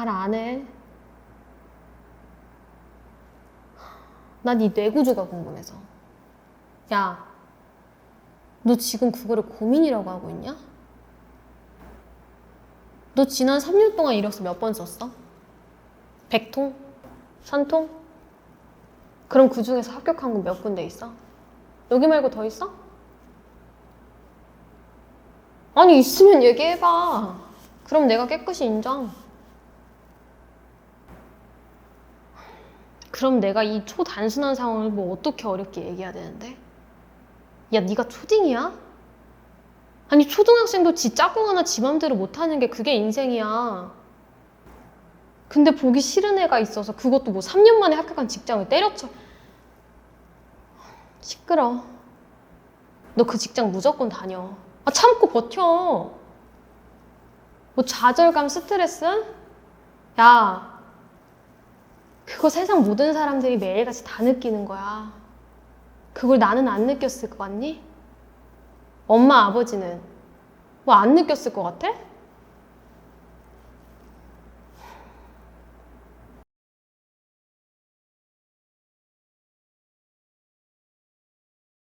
잘 안 해. 난네 뇌구조가 궁금해서. 야, 너 지금 그거를 고민이라고 하고 있냐? 너 지난 3년 동안 이력서 몇 번 썼어? 100통? 1000통? 그럼 그 중에서 합격한 건 몇 군데 있어? 여기 말고 더 있어? 아니, 있으면 얘기해봐. 그럼 내가 깨끗이 인정. 그럼 내가 이 초단순한 상황을 뭐 어떻게 어렵게 얘기해야 되는데? 야, 네가 초딩이야? 아니, 초등학생도 지 짝꿍 하나 지 맘대로 못하는 게 그게 인생이야. 근데 보기 싫은 애가 있어서 그것도 뭐 3년 만에 합격한 직장을 때려쳐. 시끄러. 너 그 직장 무조건 다녀. 아, 참고 버텨. 뭐 좌절감, 스트레스? 야, 그거 세상 모든 사람들이 매일같이 다 느끼는 거야. 그걸 나는 안 느꼈을 것 같니? 엄마, 아버지는 뭐 안 느꼈을 것 같아?